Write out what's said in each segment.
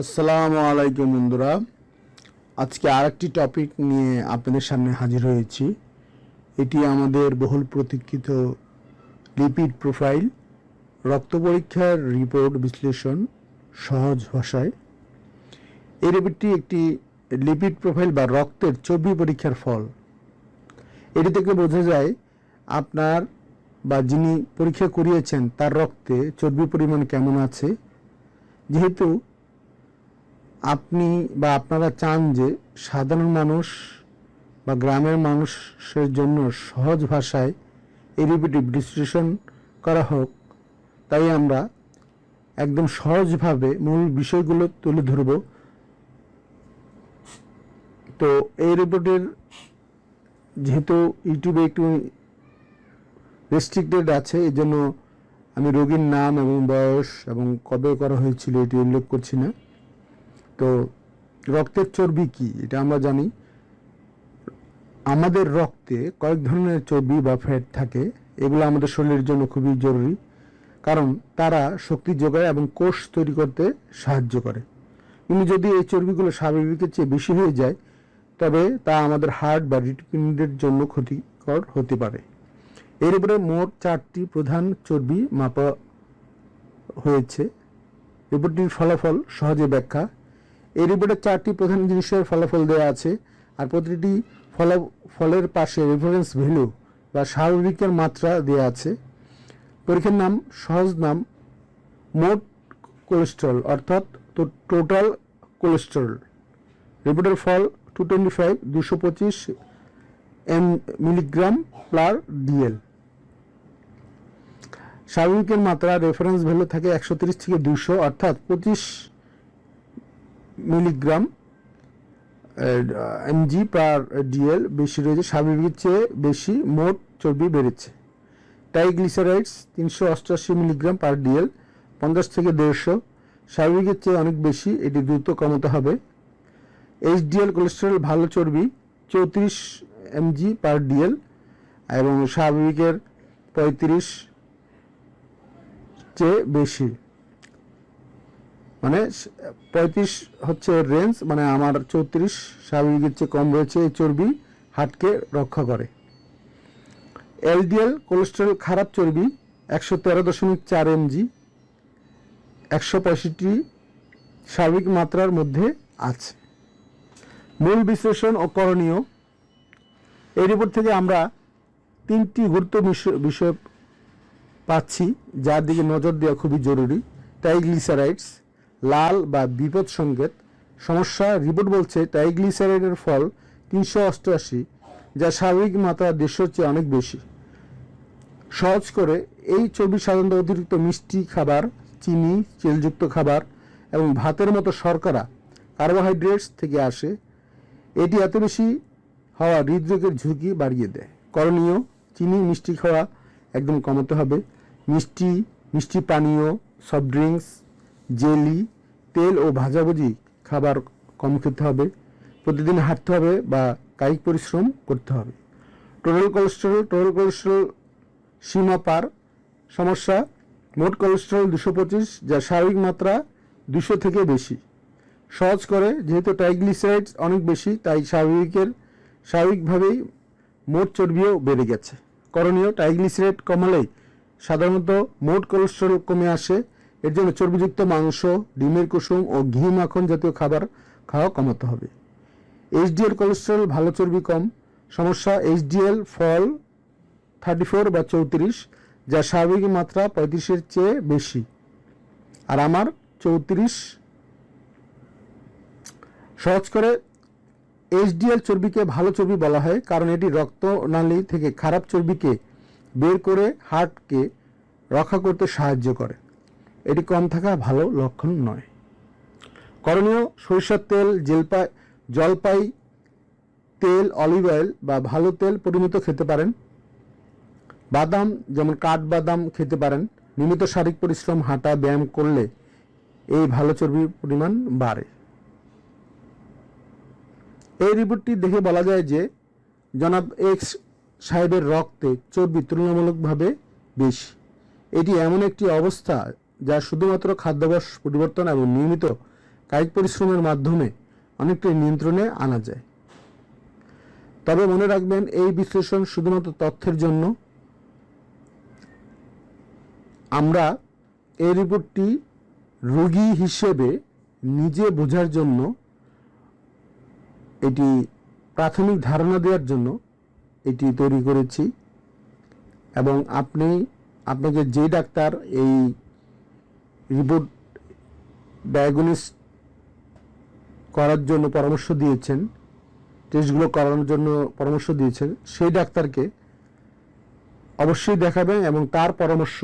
আসসালামু আলাইকুম বন্ধুরা। আজকে আরেকটি টপিক নিয়ে আপনাদের সামনে হাজির হয়েছি। এটি আমাদের বহুল প্রতীক্ষিত লিপিড প্রোফাইল রক্ত পরীক্ষার রিপোর্ট বিশ্লেষণ সহজ ভাষায়। এই রিপোর্টটি একটি লিপিড প্রোফাইল বা রক্তের চর্বি পরীক্ষার ফল। এটি থেকে বোঝা যায়, আপনার বা যিনি পরীক্ষা করিয়েছেন তার রক্তে চর্বি পরিমাণ কেমন আছে। যেহেতু আপনি বা আপনারা চান যে সাধারণ মানুষ বা গ্রামের মানুষের জন্য সহজ ভাষায় এই রিপিটিভ বিশ্লেষণ করা হোক, তাই আমরা একদম সহজভাবে মূল বিষয়গুলো তুলে ধরব। তো এই রিপোর্টের যেহেতু ইউটিউবে একটু রেস্ট্রিক্টেড আছে, এই জন্য আমি রোগীর নাম এবং বয়স এবং কবে করা হয়েছিল এটি উল্লেখ করছি না। তো রক্তের চর্বি কি? এটা আমরা জানি। আমাদের রক্তে কয়েক ধরনের চর্বি বা ফ্যাট থাকে, এগুলো আমাদের শরীরের জন্য খুবই জরুরি। কারণ তারা শক্তি যোগায় এবং কোষ তৈরি করতে সাহায্য করে। কিন্তু যদি এই চর্বিগুলো স্বাভাবিকের চেয়ে বেশি হয়ে যায়, তবে তা আমাদের হার্ট বা হৃৎপিণ্ডের জন্য ক্ষতিকর হতে পারে। এর উপরে মোট চারটি প্রধান চর্বি মাপা হয়েছে। রিপোর্টটির ফলাফল সহজে ব্যাখ্যা এই রিপোর্টে চারটি প্রধান জিনিসের ফলাফল দেওয়া আছে, আর প্রতিটি ফলাফলের পাশে রেফারেন্স ভ্যালু বা স্বাভাবিকের মাত্রা দেওয়া আছে। পরীক্ষার নাম, সহজ নাম, মোট কোলেস্ট্রল অর্থাৎ টোটাল কোলেস্ট্রল রিপোর্টের ফল টু টোয়েন্টি ফাইভ দুশো পঁচিশ এম মিলিগ্রাম প্লার ডিএল স্বাভাবিকের মাত্রা রেফারেন্স ভ্যালু থাকে একশো তিরিশ থেকে দুশো, অর্থাৎ পঁচিশ মিলিগ্রাম এমজি পার ডিএল বেশি রয়েছে স্বাভাবিকের চেয়ে বেশি, মোট চর্বি বেড়েছে। ট্রাইগ্লিসারাইডস তিনশো অষ্টআশি মিলিগ্রাম পার ডিএল, পঞ্চাশ থেকে দেড়শো। স্বাভাবিকের চেয়ে অনেক বেশি, এটি দ্রুত কমাতে হবে। এইচডিএল কোলেস্টেরল ভালো চর্বি, চৌত্রিশ এমজি পার ডিএল, এবং স্বাভাবিকের পঁয়ত্রিশ চেয়ে বেশি। মানে পঁয়ত্রিশ হচ্ছে রেঞ্জ মানে আমার চৌত্রিশ স্বাভাবিকের চেয়ে কম রয়েছে এই চর্বি হার্টকে রক্ষা করে। এলডিএল কোলেস্টেরল খারাপ চর্বি, একশো তেরো দশমিক চার এমজি একশো পঁয়ষট্টি স্বাভাবিক মাত্রার মধ্যে আছে। মূল বিশ্লেষণ ও করণীয় এই রিপোর্ট থেকে আমরা তিনটি গুরুত্ব বিষয় পাচ্ছি, যার দিকে নজর দেওয়া খুবই জরুরি। ট্রাইগ্লিসারাইডস লাল বা বিপদ সংকেত। সমস্যা, রিপোর্ট বলছে ট্রাইগ্লিসারাইডের ফল তিনশো অষ্টআশি, যা স্বাভাবিক মাত্রা দেড়শোর চেয়ে অনেক বেশি। সহজ করে এই চর্বি সাধারণত অতিরিক্ত মিষ্টি খাবার, চিনি, তেলযুক্ত খাবার এবং ভাতের মতো শর্করা, কার্বোহাইড্রেটস থেকে আসে। এটি এত বেশি হওয়া হৃদরোগের ঝুঁকি বাড়িয়ে দেয়। করণীয়, চিনি, মিষ্টি খাওয়া একদম কমাতে হবে। মিষ্টি মিষ্টি পানীয় সফট ড্রিঙ্কস জেলি, তেল ও ভাজাভুজি খাবার কম খেতে হবে। প্রতিদিন হাঁটতে হবে বা কায়িক পরিশ্রম করতে হবে। টোটাল কোলেস্টেরল টোটাল কোলেস্টেরল সীমা পার। সমস্যা, মোট কোলেস্টেরল দুশো পঁচিশ, যা স্বাভাবিক মাত্রা দুশো থেকে বেশি। সহজ করে, যেহেতু ট্রাইগ্লিসারাইডস অনেক বেশি, তাই স্বাভাবিকের, স্বাভাবিকভাবেই মোট চর্বিও বেড়ে গেছে। করণীয় ট্রাইগ্লিসারাইড কমালেই সাধারণত মোট কোলেস্টেরল কমে আসে। এর জন্য চর্বিযুক্ত মাংস, ডিমের কুসুম ও ঘি মাখন জাতীয় খাবার খাওয়া কমাতে হবে। এইচডিএল কোলেস্ট্রল ভালো চর্বি কম। সমস্যা এইচডিএল ফল থার্টি ফোর বা চৌত্রিশ, যা স্বাভাবিক মাত্রা পঁয়ত্রিশের চেয়ে বেশি। আর আমার চৌত্রিশ। সহজ করে এইচডিএল চর্বিকে ভালো চর্বি বলা হয়, কারণ এটি রক্তনালী থেকে খারাপ চর্বিকে বের করে হার্টকে রক্ষা করতে সাহায্য করে। এটি কম থাকা ভালো লক্ষণ নয়। করণীয় সরিষার তেল, জেলপাই, জলপাই, তেল, অলিভ অয়েল বা ভালো তেল পরিমিত খেতে পারেন। বাদাম, যেমন কাঠবাদাম খেতে পারেন। নিয়মিত শারীরিক পরিশ্রম, হাঁটা, ব্যায়াম করলে এই ভালো চর্বির পরিমাণ বাড়ে। এই রিপোর্টটি দেখে বলা যায় যে, জনাব এক্স সাহেবের রক্তে চর্বি তুলনামূলকভাবে বেশি। এটি এমন একটি অবস্থা যা শুধুমাত্র খাদ্যাভ্যাস পরিবর্তন এবং নিয়মিত কায়িক পরিশ্রমের মাধ্যমে অনেকটাই নিয়ন্ত্রণে আনা যায়। তবে মনে রাখবেন, এই বিশ্লেষণ শুধুমাত্র তথ্যের জন্য। আমরা এই রিপোর্টটি রোগী হিসেবে নিজে বোঝার জন্য, এটি প্রাথমিক ধারণা দেওয়ার জন্য এটি তৈরি করেছি এবং আপনি, আপনাকে যে ডাক্তার এই রিপোর্ট ডায়াগনিস করার জন্য পরামর্শ দিয়েছেন টেস্টগুলো করানোর জন্য পরামর্শ দিয়েছেন, সেই ডাক্তারকে অবশ্যই দেখাবেন এবং তার পরামর্শ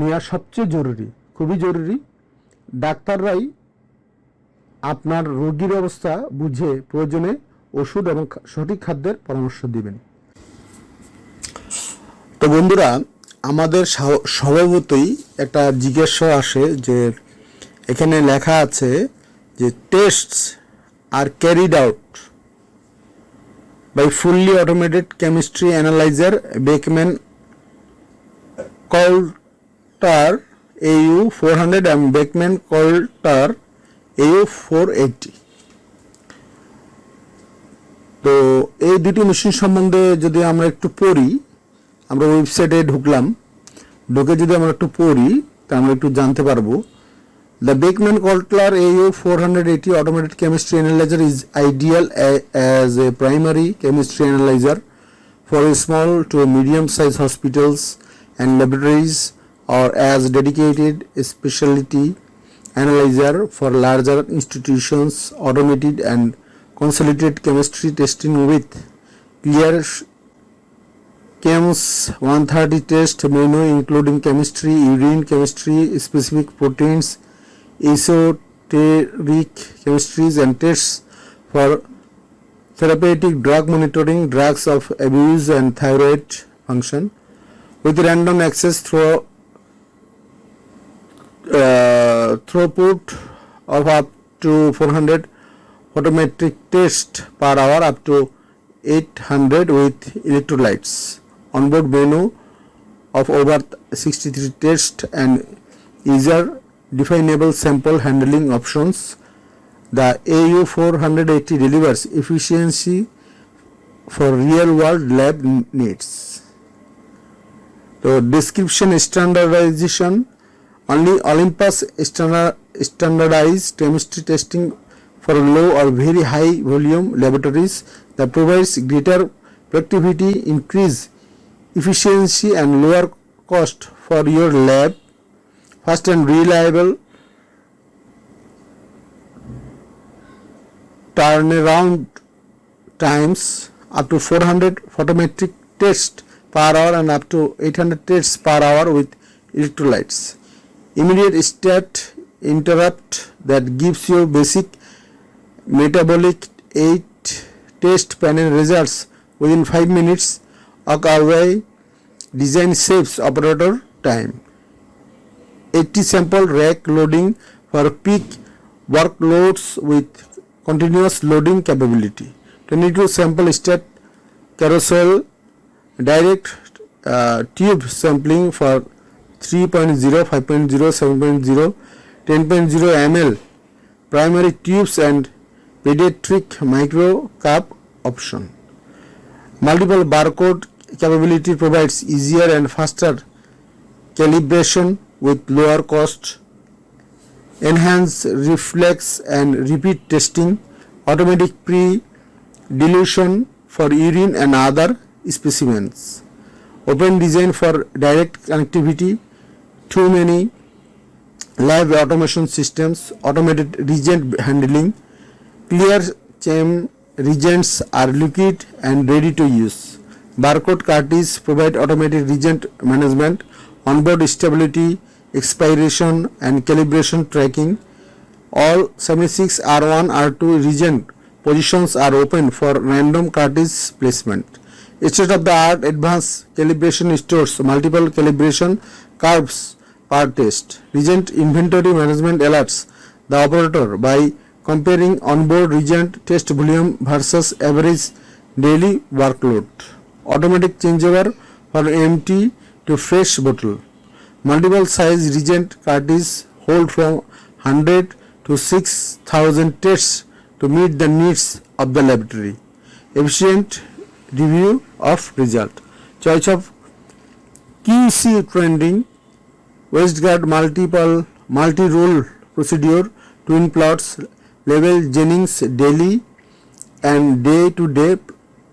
নেওয়া সবচেয়ে জরুরি, খুবই জরুরি। ডাক্তাররাই আপনার রোগীর অবস্থা বুঝে প্রয়োজনে ওষুধ এবং সঠিক খাদ্যের পরামর্শ দিবেন। তো বন্ধুরা আমাদের স্বাভ- স্বভাবতই একটা জিজ্ঞাসা আসে যে, এখানে লেখা আছে যে tests are carried out by fully automated chemistry analyser Beckman Coulter AU four hundred এবং Beckman Coulter AU four eighty তো এই দুটি মেশিন সম্বন্ধে যদি আমরা একটু পড়ি আমরা ওয়েবসাইটে ঢুকলাম। ঢুকে যদি আমরা একটু পড়ি, তা আমরা একটু জানতে পারব। The Beckman Coulter A U four hundred eighty automated chemistry analyser is ideal as a primary chemistry analyser for a small to a medium size hospitals and laboratories or as dedicated speciality analyser for larger institutions automated and consolidated chemistry testing with clear CHEMS 130 test menu including chemistry, urine chemistry, specific proteins, esoteric chemistries and tests for therapeutic drug monitoring, drugs of abuse and thyroid function with random access through uh, throughput of up to 400 photometric tests per hour up to 800 with electrolytes. Onboard menu of over 63 test and user definable sample handling options. The AU 480 delivers efficiency for real world lab needs. So description standardization only Olympus standard, standardized chemistry testing for low or very high volume laboratories that provides greater productivity, increase efficiency and lower cost for your lab. Fast and reliable turnaround times up to 400 photometric tests per hour and up to 800 tests per hour with electrolytes. Immediate state interrupt that gives you basic metabolic 8 test panel results within 5 minutes away design saves operator time 80 sample rack loading for peak workloads with continuous loading capability 22 sample state carousel direct uh, tube sampling for 3.0 5.0 7.0 10.0 ml primary tubes and pediatric micro cup option multiple barcode capability provides easier and faster calibration with lower cost enhance reflex and repeat testing automatic pre dilution for urine and other specimens open design for direct connectivity too many lab automation systems automated reagent handling clear chain reagents are liquid and ready to use barcode cartridge provide automated reagent management onboard stability expiration and calibration tracking all 76 R1 R2 reagent positions are open for random cartridge placement state of the art advanced calibration stores multiple calibration curves per test reagent inventory management alerts the operator by comparing onboard reagent test volume versus average daily workload automatic changeover for empty to fresh bottle multiple size reagent cartridge hold from 100 to 6,000 tests to meet the needs of the laboratory. Efficient review of result. Choice of QC trending, Westgard multiple multi-role procedure, twin plots, level Jennings daily and day-to-day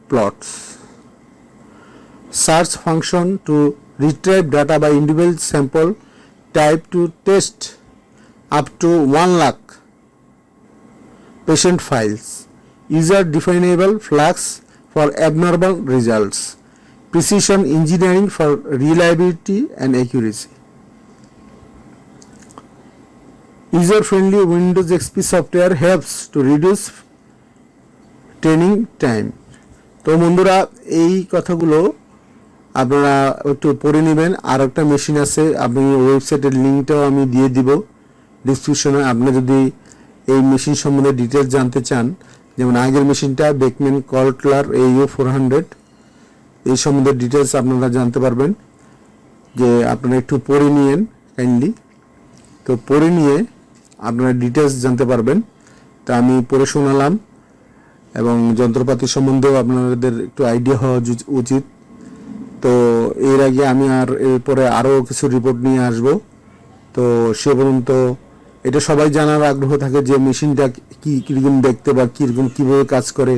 plots. Search function to retrieve data by individual sample type to test up to 1 lakh patient files. User definable flux for abnormal results. Precision engineering for reliability and accuracy. User friendly Windows XP software helps to reduce training time তো বন্ধুরা এই কথাগুলো আপনারা একটু পড়ে নেবেন। আর একটা machine আছে, আপনি ওয়েবসাইটের লিঙ্কটাও আমি দিয়ে দিব। ডিসক্রিপশনে আপনি যদি এই মেশিন সম্বন্ধে ডিটেলস জানতে চান, যেমন আগের মেশিনটা Beckman Coulter AU four hundred এই সম্বন্ধে ডিটেলস আপনারা জানতে পারবেন। যে আপনারা একটু পড়ে নিয়েন কাইন্ডলি তো পড়ে নিয়ে আপনারা ডিটেলস জানতে পারবেন। তা আমি পড়ে শোনালাম, এবং যন্ত্রপাতি সম্বন্ধেও আপনাদের একটু আইডিয়া হওয়া উচিত। তো এর আগে আমি আর এরপরে আরও কিছু রিপোর্ট নিয়ে আসব। তো সে পর্যন্ত এটা সবাই জানার আগ্রহ থাকে যে মেশিনটা কি কীরকম দেখতে বা কীরকম কীভাবে কাজ করে,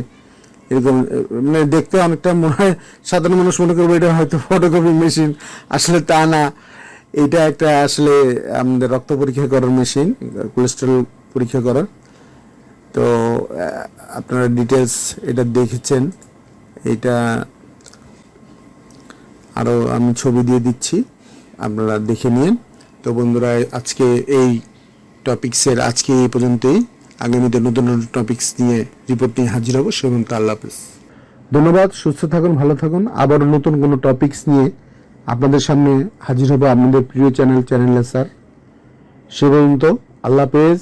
এরকম মানে দেখতে অনেকটা মনে হয় সাধারণ মানুষ মনে করবে এটা হয়তো ফটোকপি মেশিন আসলে তা না। এটা একটা আসলে আমাদের রক্ত পরীক্ষা করার মেশিন কোলেস্ট্রল পরীক্ষা করার। তো আপনারা ডিটেলস এটা দেখেছেন। এটা আরও আমি ছবি দিয়ে দিচ্ছি, আপনারা দেখে নিন। তো বন্ধুরা, আজকে এই টপিক্সের আজকে এই পর্যন্তই। আগামীতে নতুন নতুন টপিক্স নিয়ে রিপোর্ট নিয়ে হাজির হব। সে পর্যন্ত আল্লাহ হাফিজ। ধন্যবাদ, সুস্থ থাকুন, ভালো থাকুন। আবারও নতুন কোনো টপিক্স নিয়ে আপনাদের সামনে হাজির হব আপনাদের প্রিয় চ্যানেল চ্যানেল স্যার সে পর্যন্ত আল্লাহ হাফেজ।